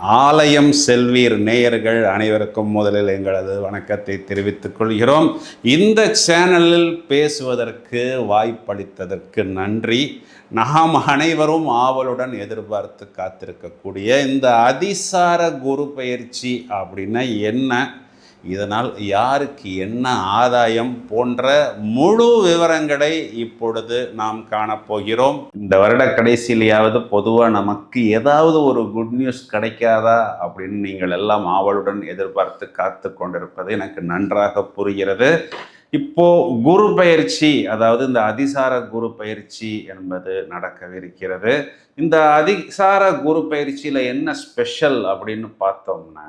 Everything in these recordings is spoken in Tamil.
ஆலயம் செல்வீர் நேயர்கள் அனைவருக்கும் முதலில் எங்களது வணக்கத்தை தெரிவித்துக் கொள்கிறோம். இந்த சேனலில் பேசுவதற்கு வாய்ப்பளித்ததற்கு நன்றி. நாம் அனைவரும் ஆவலுடன் எதிர்பார்த்து காத்திருக்கக்கூடிய இந்த அதிசார குரு பயிற்சி அப்படின்னா என்ன? இதனால் யாருக்கு என்ன ஆதாயம் போன்ற முழு விவரங்களை இப்பொழுது நாம் காணப்போகிறோம். இந்த வருட கடைசியிலேயாவது பொதுவாக நமக்கு ஏதாவது ஒரு குட் நியூஸ் கிடைக்காதா அப்படின்னு நீங்கள் எல்லாம் ஆவலுடன் எதிர்பார்த்து காத்து கொண்டிருப்பது எனக்கு நன்றாக புரிகிறது. இப்போ குரு பயிற்சி அதாவது இந்த அதிசார குரு பயிற்சி என்பது நடக்கவிருக்கிறது இந்த அதிசார குரு பயிற்சியில் என்ன ஸ்பெஷல் அப்படின்னு பார்த்தோம்னா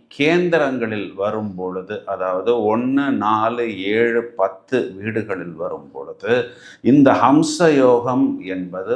கேந்திரங்களில் வரும் பொழுது அதாவது ஒன்று நாலு ஏழு பத்து வீடுகளில் வரும் பொழுது இந்த ஹம்ச யோகம் என்பது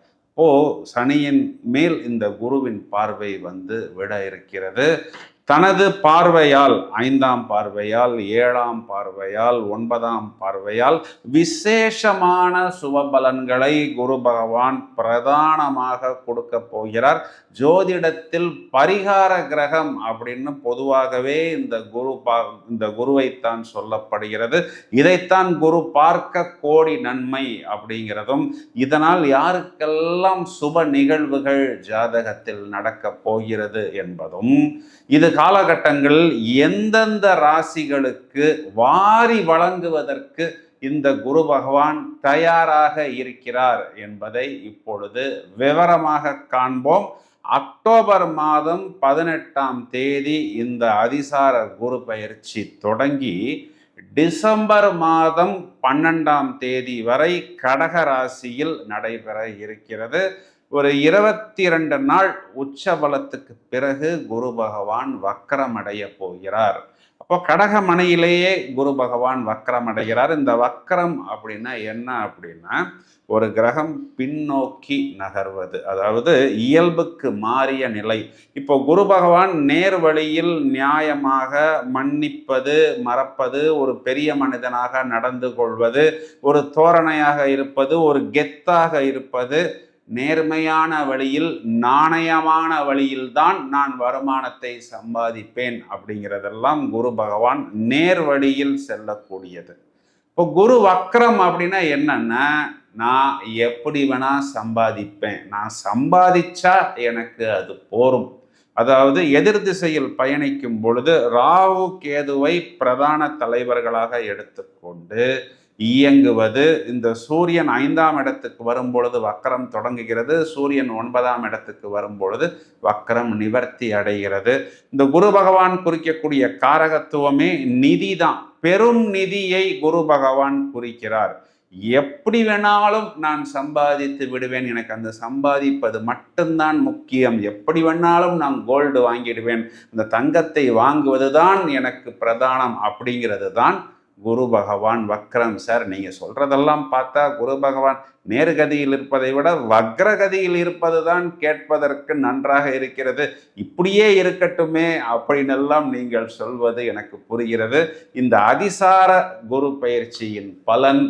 ஓ சனியின் மேல் இந்த குருவின் பார்வை வந்து விட இருக்கிறது. தனது பார்வையால் ஐந்தாம் பார்வையால் ஏழாம் பார்வையால் ஒன்பதாம் பார்வையால் விசேஷமான சுபபலன்களை குரு பகவான் பிரதானமாக கொடுக்க போகிறார். ஜோதிடத்தில் பரிகார கிரகம் அப்படின்னு பொதுவாகவே இந்த குரு பா இந்த குருவைத்தான் சொல்லப்படுகிறது. இதைத்தான் குரு பார்க்க கோடி நன்மை அப்படிங்கிறதும் இதனால் யாருக்கெல்லாம் சுப நிகழ்வுகள் ஜாதகத்தில் நடக்கப் போகிறது என்பதும் இது காலகட்டங்களில் எந்தெந்த ராசிகளுக்கு வாரி வழங்குவதற்கு இந்த குரு பகவான் தயாராக இருக்கிறார் என்பதை இப்பொழுது விவரமாக காண்போம். அக்டோபர் மாதம் பதினெட்டாம் தேதி இந்த அதிசார குரு பயிற்சி தொடங்கி டிசம்பர் மாதம் பன்னெண்டாம் தேதி வரை கடக ராசியில் நடைபெற இருக்கிறது. ஒரு இருபத்தி ரெண்டு நாள் உச்ச பலத்துக்கு பிறகு குரு பகவான் வக்கரமடைய போகிறார். அப்போ கடகமனையிலேயே குரு பகவான் வக்கரம் அடைகிறார் இந்த வக்கரம் அப்படின்னா என்ன அப்படின்னா ஒரு கிரகம் பின்னோக்கி நகர்வது. அதாவது இயல்புக்கு மாறிய நிலை. இப்போ குரு பகவான் நேர் வழியில் நியாயமாக மன்னிப்பது மறப்பது ஒரு பெரிய மனிதனாக நடந்து கொள்வது ஒரு தோரணையாக இருப்பது ஒரு கெத்தாக இருப்பது நேர்மையான வழியில் நாணயமான வழியில்தான் நான் வருமானத்தை சம்பாதிப்பேன் அப்படிங்கிறதெல்லாம் குரு பகவான் நேர் வழியில் செல்லக்கூடியது. இப்போ குரு வக்ரம் அப்படின்னா என்னன்னா நான் எப்படி வேணா சம்பாதிப்பேன். நான் சம்பாதிச்சா எனக்கு அது போரும். அதாவது எதிர் திசையில் பயணிக்கும் பொழுது ராகு கேதுவை பிரதான தலைவர்களாக எடுத்துக்கொண்டு இயங்குவது. இந்த சூரியன் ஐந்தாம் இடத்துக்கு வரும் பொழுது வக்கரம் தொடங்குகிறது. சூரியன் ஒன்பதாம் இடத்துக்கு வரும் பொழுது வக்கரம் நிவர்த்தி அடைகிறது. இந்த குரு பகவான் குறிக்கக்கூடிய காரகத்துவமே நிதி தான் பெரும் நிதியை குரு பகவான் குறிக்கிறார். எப்படி வேணாலும் நான் சம்பாதித்து விடுவேன். எனக்கு அந்த சம்பாதிப்பது மட்டும்தான் முக்கியம். எப்படி வேணாலும் நான் கோல்டு வாங்கிடுவேன். அந்த தங்கத்தை வாங்குவது தான் எனக்கு பிரதானம் அப்படிங்கிறது தான் குரு பகவான் வக்ரம் சார். நீங்கள் சொல்கிறதெல்லாம் பார்த்தா குரு பகவான் நேர்கதியில் இருப்பதை விட வக்ரகதியில் இருப்பது தான் கேட்பதற்கு நன்றாக இருக்கிறது. இப்படியே இருக்கட்டுமே அப்படின்னெல்லாம் நீங்கள் சொல்வது எனக்கு புரிகிறது. இந்த அதிசார குரு பயிற்சியின் பலன்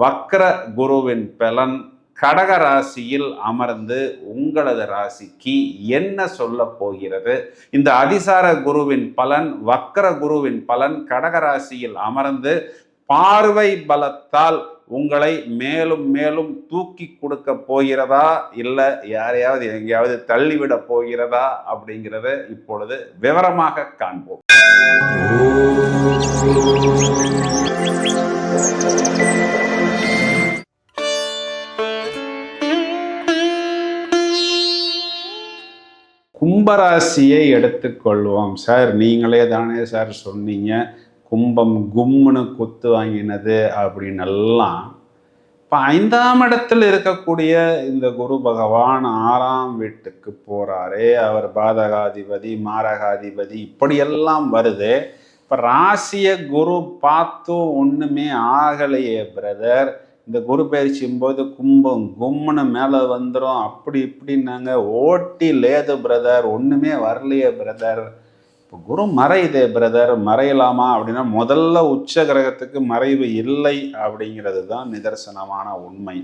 வக்ர குருவின் பலன் கடக ராசியில் அமர்ந்து உங்களது ராசிக்கு என்ன சொல்ல போகிறது? இந்த அதிசார குருவின் பலன் வக்கர குருவின் பலன் கடக ராசியில் அமர்ந்து பார்வை பலத்தால் உங்களை மேலும் மேலும் தூக்கி கொடுக்க போகிறதா? இல்லை யாரையாவது எங்கேயாவது தள்ளிவிட போகிறதா? அப்படிங்கிறத இப்பொழுது விவரமாக காண்போம். Thank you. கும்பராசியை எடுத்துக்கொள்வோம். சார் நீங்களே தானே சார் சொன்னீங்க. கும்பம் கும்முன்னு குத்து வாங்கினது அப்படின்னெல்லாம். இப்போ ஐந்தாம் இடத்தில் இருக்கக்கூடிய இந்த குரு பகவான் ஆறாம் வீட்டுக்கு போகிறாரே அவர் பாதகாதிபதி மாரகாதிபதி இப்படியெல்லாம் வருது. இப்போ ராசிய குரு பார்த்தும் ஒன்றுமே ஆகலையே பிரதர் இந்த குரு பயிற்சியும் போது கும்பம் கும்முன்னு மேலே வந்துடும் அப்படி இப்படின்னாங்க. ஓட்டி லேது பிரதர் ஒன்றுமே வரலையே பிரதர். இப்போ குரு மறையுதே பிரதர் மறையலாமா அப்படின்னா முதல்ல உச்ச கிரகத்துக்கு மறைவு இல்லை அப்படிங்கிறது தான் நிதர்சனமான உண்மை.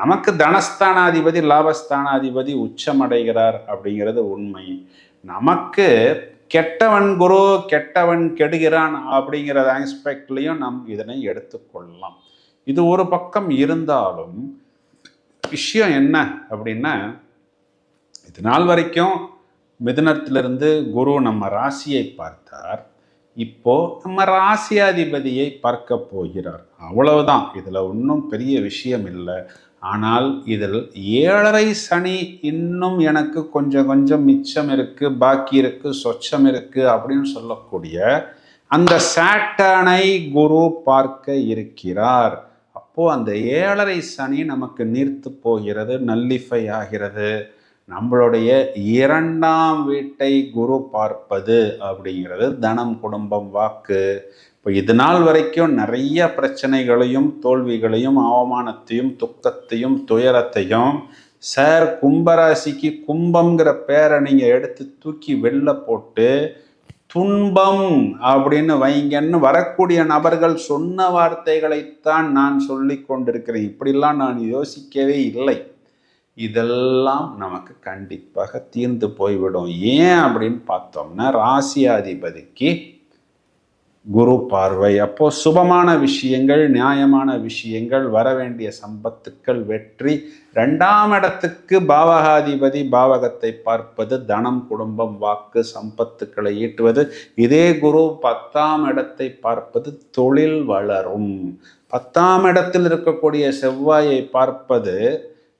நமக்கு தனஸ்தானாதிபதி லாபஸ்தானாதிபதி உச்சமடைகிறார் அப்படிங்கிறது உண்மை. நமக்கு கெட்டவன் குரு கெட்டவன் கெடுகிறான் அப்படிங்கிற ஆஸ்பெக்ட்லையும் நம் இதனை எடுத்துக்கொள்ளலாம். இது ஒரு பக்கம் இருந்தாலும் விஷயம் என்ன அப்படின்னா இது நாள் வரைக்கும் மிதுனத்திலிருந்து குரு நம்ம ராசியை பார்த்தார். இப்போ நம்ம ராசியாதிபதியை பார்க்க போகிறார். அவ்வளவுதான். இதில் ஒன்றும் பெரிய விஷயம் இல்லை. ஆனால் இதில் ஏழரை சனி இன்னும் எனக்கு கொஞ்சம் கொஞ்சம் மிச்சம் இருக்குது பாக்கி இருக்குது சொச்சம் இருக்குது அப்படின்னு சொல்லக்கூடிய அந்த சாட்டனை குரு பார்க்க இருக்கிறார். அப்போது அந்த ஏழரை சனி நமக்கு நீர்த்து போகிறது நல்லிஃபை ஆகிறது. நம்மளுடைய இரண்டாம் வீட்டை குரு பார்ப்பது அப்படிங்கிறது தனம் குடும்பம் வாக்கு. இப்போ இது நாள் வரைக்கும் நிறைய பிரச்சனைகளையும் தோல்விகளையும் அவமானத்தையும் துக்கத்தையும் துயரத்தையும் சார் கும்பராசிக்கு கும்பம்ங்கிற பேரை நீங்கள் எடுத்து தூக்கி வெளில போட்டு துன்பம் அப்படின்னு வைங்கன்னு வரக்கூடிய நபர்கள் சொன்ன வார்த்தைகளைத்தான் நான் சொல்லி கொண்டிருக்கிறேன். இப்படிலாம் நான் யோசிக்கவே இல்லை. இதெல்லாம் நமக்கு கண்டிப்பாக தீர்ந்து போய்விடும். ஏன் அப்படின்னு பார்த்தோம்னா ராசியாதிபதிக்கு குரு பார்வை. அப்போ சுபமான விஷயங்கள் நியாயமான விஷயங்கள் வர வேண்டிய சம்பத்துக்கள் வெற்றி. ரெண்டாம் இடத்துக்கு பாவகாதிபதி பாவகத்தை பார்ப்பது தனம் குடும்பம் வாக்கு சம்பத்துக்களை ஈட்டுவது. இதே குரு பத்தாம் இடத்தை பார்ப்பது தொழில் வளரும். பத்தாம் இடத்தில் இருக்கக்கூடிய செவ்வாயை பார்ப்பது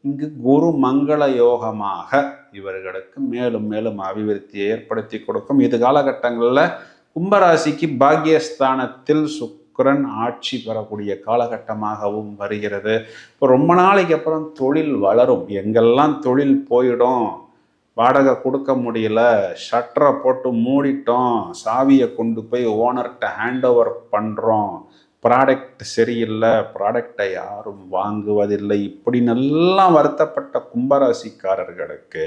இங்கு குரு மங்கள யோகமாக இவர்களுக்கு மேலும் மேலும் அபிவிருத்தியை ஏற்படுத்தி கொடுக்கும். இது காலகட்டங்களில் கும்பராசிக்கு பாக்யஸ்தானத்தில் சுக்கரன் ஆட்சி பெறக்கூடிய காலகட்டமாகவும் வருகிறது. இப்போ ரொம்ப நாளைக்கு அப்புறம் தொழில் வளரும். எங்கெல்லாம் தொழில் போயிடும்? வாடகை கொடுக்க முடியல. ஷட்டரை போட்டு மூடிட்டோம். சாவியை கொண்டு போய் ஓனர்கிட்ட ஹேண்ட் ஓவர் பண்ணுறோம் ப்ராடக்ட் சரியில்லை. ப்ராடக்டை யாரும் வாங்குவதில்லை. இப்படி நல்லா வருத்தப்பட்ட கும்பராசிக்காரர்களுக்கு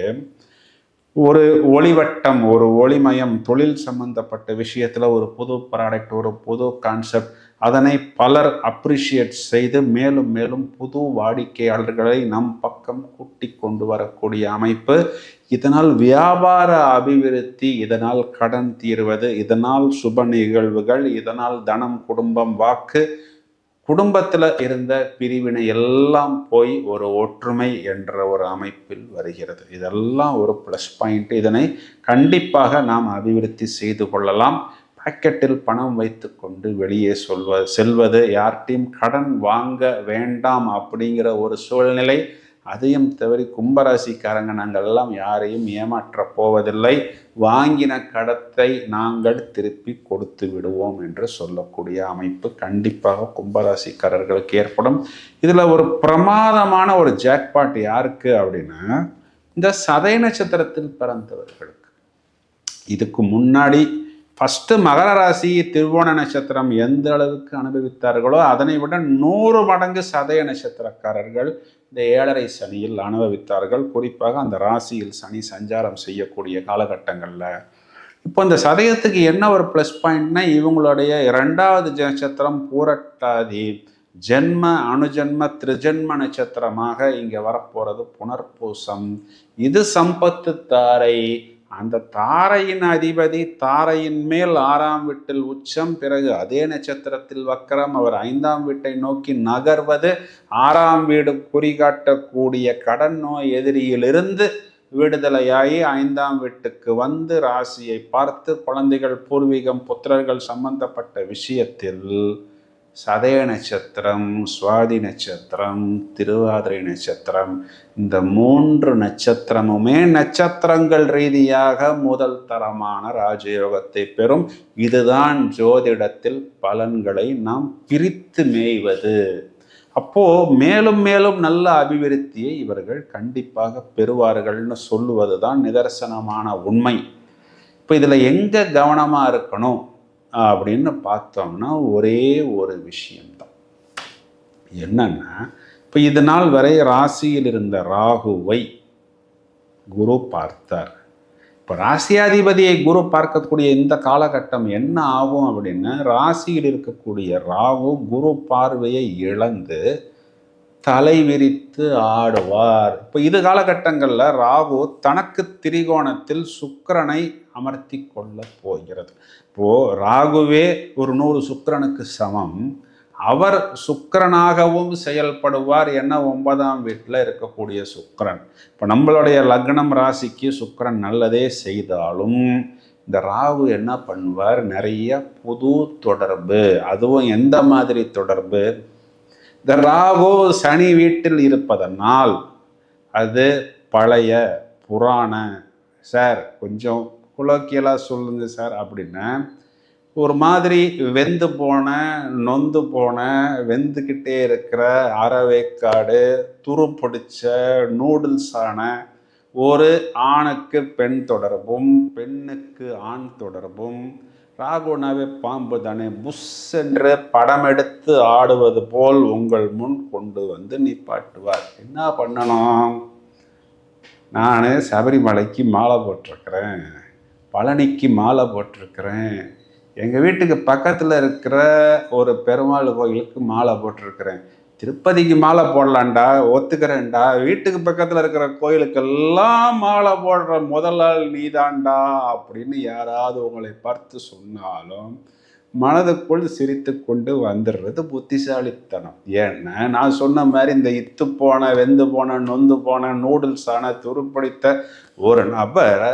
ஒரு ஒளிவட்டம் ஒரு ஒளிமயம் தொழில் சம்பந்தப்பட்ட விஷயத்தில் ஒரு புது ப்ராடக்ட் ஒரு புது கான்செப்ட் அதனை பலர் அப்ரிஷியேட் செய்து மேலும் மேலும் புது வாடிக்கையாளர்களை நம் பக்கம் கூட்டி கொண்டு வரக்கூடிய அமைப்பு. இதனால் வியாபார அபிவிருத்தி இதனால் கடன் தீர்வது இதனால் சுப நிகழ்வுகள் இதனால் தனம் குடும்பம் வாக்கு குடும்பத்தில் இருந்த பிரிவினை எல்லாம் போய் ஒரு ஒற்றுமை என்ற ஒரு அமைப்பில் வருகிறது. இதெல்லாம் ஒரு ப்ளஸ் பாயிண்ட் இதனை கண்டிப்பாக நாம் அபிவிருத்தி செய்து கொள்ளலாம். பாக்கெட்டில் பணம் வைத்துக்கொண்டு வெளியே சொல்வ செல்வது யார்கிட்டையும் கடன் வாங்க வேண்டாம் அப்படிங்கிற ஒரு சூழ்நிலை அதையும் தவிர கும்பராசிக்காரங்க நாங்கள் எல்லாம் யாரையும் ஏமாற்றப் போவதில்லை. வாங்கின கடத்தை நாங்கள் திருப்பி கொடுத்து விடுவோம் என்று சொல்லக்கூடிய அமைப்பு கண்டிப்பாக கும்பராசிக்காரர்களுக்கு ஏற்படும். இதில் ஒரு பிரமாதமான ஒரு ஜாக்பாட் யாருக்கு அப்படின்னா இந்த சதய நட்சத்திரத்தில் பிறந்தவர்களுக்கு. இதுக்கு முன்னாடி ஃபஸ்ட்டு மகர ராசி திருவோண நட்சத்திரம் எந்த அளவுக்கு அனுபவித்தார்களோ அதனை விட நூறு மடங்கு சதய நட்சத்திரக்காரர்கள் இந்த ஏழரை சனியில் அனுபவித்தார்கள். குறிப்பாக அந்த ராசியில் சனி சஞ்சாரம் செய்யக்கூடிய காலகட்டங்களில். இப்போ இந்த சதயத்துக்கு என்ன ஒரு ப்ளஸ் பாயிண்ட்னா இவங்களுடைய இரண்டாவது நட்சத்திரம் பூரட்டாதி. ஜென்ம அணுஜென்ம திருஜென்ம நட்சத்திரமாக இங்கே வரப்போகிறது புனர்பூசம். இது சம்பத்து தாரை அந்த தாரையின் அதிபதி தாரையின் மேல் ஆறாம் வீட்டில் உச்சம் பிறகு அதே நட்சத்திரத்தில் வக்கரம். அவர் ஐந்தாம் வீட்டை நோக்கி நகர்வது ஆறாம் வீடு குறிகாட்டக்கூடிய கடன் நோய் எதிரியிலிருந்து விடுதலையாகி ஐந்தாம் வீட்டுக்கு வந்து ராசியை பார்த்து குழந்தைகள் பூர்வீகம் புத்திரர்கள் சம்பந்தப்பட்ட விஷயத்தில் சதய நட்சத்திரம் சுவாதி நட்சத்திரம் திருவாதிரை நட்சத்திரம் இந்த மூன்று நட்சத்திரமுமே நட்சத்திரங்கள் ரீதியாக முதல் தரமான ராஜயோகத்தை பெறும். இதுதான் ஜோதிடத்தில் பலன்களை நாம் பிரித்து மேய்வது. அப்போ மேலும் மேலும் நல்ல அபிவிருத்தியை இவர்கள் கண்டிப்பாக பெறுவார்கள்னு சொல்லுவது தான் நிதர்சனமான உண்மை. இப்போ இதில் எங்கே கவனமாக இருக்கணும்? அப்படின்னு பார்த்தோம்னா ஒரே ஒரு விஷயம்தான். என்னன்னா இப்போ இது நாள் வரை ராசியில் இருந்த ராகுவை குரு பார்த்தார். இப்போ ராசியாதிபதியை குரு பார்க்கக்கூடிய இந்த காலகட்டம் என்ன ஆகும் அப்படின்னா ராசியில் இருக்கக்கூடிய ராகு குரு பார்வையை இழந்து தலை விரித்து ஆடுவார். இப்போ இது காலகட்டங்களில் ராகு தனக்கு திரிகோணத்தில் சுக்கரனை அமர்த்தி கொள்ள போகிறது. இப்போது ராகுவே ஒரு நூறு சுக்கிரனுக்கு சமம். அவர் சுக்கரனாகவும் செயல்படுவார் என்ன ஒன்பதாம் வீட்டில் இருக்கக்கூடிய சுக்கரன். இப்போ நம்மளுடைய லக்னம் ராசிக்கு சுக்கரன் நல்லதே செய்தாலும் இந்த ராகு என்ன பண்ணுவார்? நிறைய புது தொடர்பு. அதுவும் எந்த மாதிரி தொடர்பு? இந்த ராகு சனி வீட்டில் இருப்பதனால் அது பழைய புராண சார் கொஞ்சம் குலோக்கியலாக சொல்லுங்க சார் அப்படின்னா ஒரு மாதிரி வெந்து போன நொந்து போன வெந்துக்கிட்டே இருக்கிற அறவேக்காடு துரு பிடிச்ச நூடுல்ஸான ஒரு ஆணுக்கு பெண் தொடர்பும் பெண்ணுக்கு ஆண் தொடர்பும் ராகுனாவே பாம்பு தானே. புஷ் என்று படம் எடுத்து ஆடுவது போல் உங்கள் முன் கொண்டு வந்து நிப்பாட்டுவார். என்ன பண்ணணும்? நான் சபரிமலைக்கு மாலை போட்டிருக்கிறேன். பழனிக்கு மாலை போட்டிருக்கிறேன். எங்கள் வீட்டுக்கு பக்கத்தில் இருக்கிற ஒரு பெருமாள் கோயிலுக்கு மாலை போட்டிருக்கிறேன். திருப்பதிக்கு மாலை போடலான்டா ஒத்துக்கிறேன்டா. வீட்டுக்கு பக்கத்தில் இருக்கிற கோயிலுக்கெல்லாம் மாலை போடுற முதலாள் நீதான்டா அப்படின்னு யாராவது உங்களை பார்த்து சொன்னாலும் மனதுக்குள் சிரித்து கொண்டு வந்துடுறது புத்திசாலித்தனம். ஏன்னா நான் சொன்ன மாதிரி இந்த இத்து போன வெந்து போன நொந்து போன ஆன துருப்பிடித்த ஒரு நபர்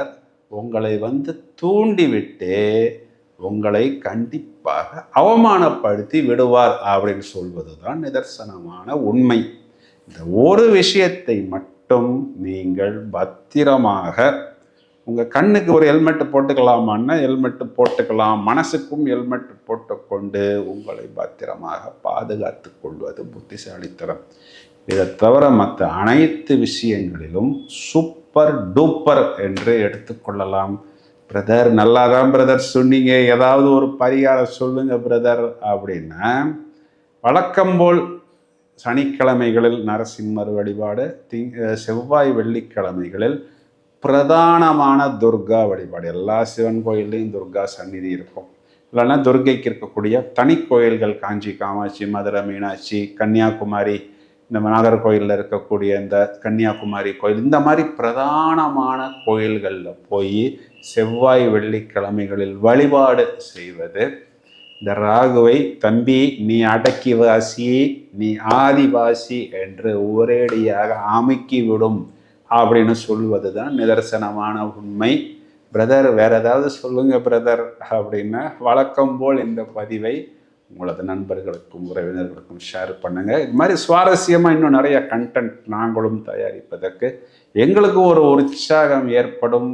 உங்களை வந்து தூண்டிவிட்டு உங்களை கண்டிப்பாக அவமானப்படுத்தி விடுவார் அப்படின்னு சொல்வது தான் நிதர்சனமான உண்மை. இந்த ஒரு விஷயத்தை மட்டும் நீங்கள் பத்திரமாக உங்கள் கண்ணுக்கு ஒரு ஹெல்மெட் போட்டுக்கலாமான்னா ஹெல்மெட் போட்டுக்கலாம் மனசுக்கும் ஹெல்மெட் போட்டுக்கொண்டு உங்களை பத்திரமாக பாதுகாத்து கொள்வது புத்திசாலித்தனம். இதை தவிர மற்ற அனைத்து விஷயங்களிலும் சூப்பர் டூப்பர் என்று எடுத்துக்கொள்ளலாம் பிரதர் நல்லா தான் பிரதர் சொன்னீங்க. ஏதாவது ஒரு பரிகாரம் சொல்லுங்க பிரதர் அப்படின்னா வழக்கம் போல் சனிக்கிழமைகளில் நரசிம்மர் வழிபாடு தி செவ்வாய் வெள்ளிக்கிழமைகளில் பிரதானமான துர்கா வழிபாடு. எல்லா சிவன் கோயில்லையும் துர்கா சந்நிதி இருக்கும். இல்லைன்னா துர்கைக்கு இருக்கக்கூடிய தனி கோயில்கள் காஞ்சி காமாட்சி மதுரை மீனாட்சி கன்னியாகுமரி இந்த நாகர்கோயிலில் இருக்கக்கூடிய இந்த கன்னியாகுமரி கோயில் இந்த மாதிரி பிரதானமான கோயில்களில் போய் செவ்வாய் வெள்ளிக்கிழமைகளில் வழிபாடு செய்வது. இந்த ராகுவை தம்பி நீ அடக்கி வாசி நீ ஆதிவாசி என்று ஒரேடியாக அமைக்கிவிடும் அப்படின்னு சொல்வது தான் நிதர்சனமான உண்மை. பிரதர் வேற ஏதாவது சொல்லுங்க பிரதர் அப்படின்னா வழக்கம் போல் இந்த பதிவை உங்களது நண்பர்களுக்கும் உறவினர்களுக்கும் ஷேர் பண்ணுங்கள் இது மாதிரி சுவாரஸ்யமாக இன்னும் நிறைய கண்டென்ட் நாங்களும் தயாரிப்பதற்கு எங்களுக்கு ஒரு உற்சாகம் ஏற்படும்.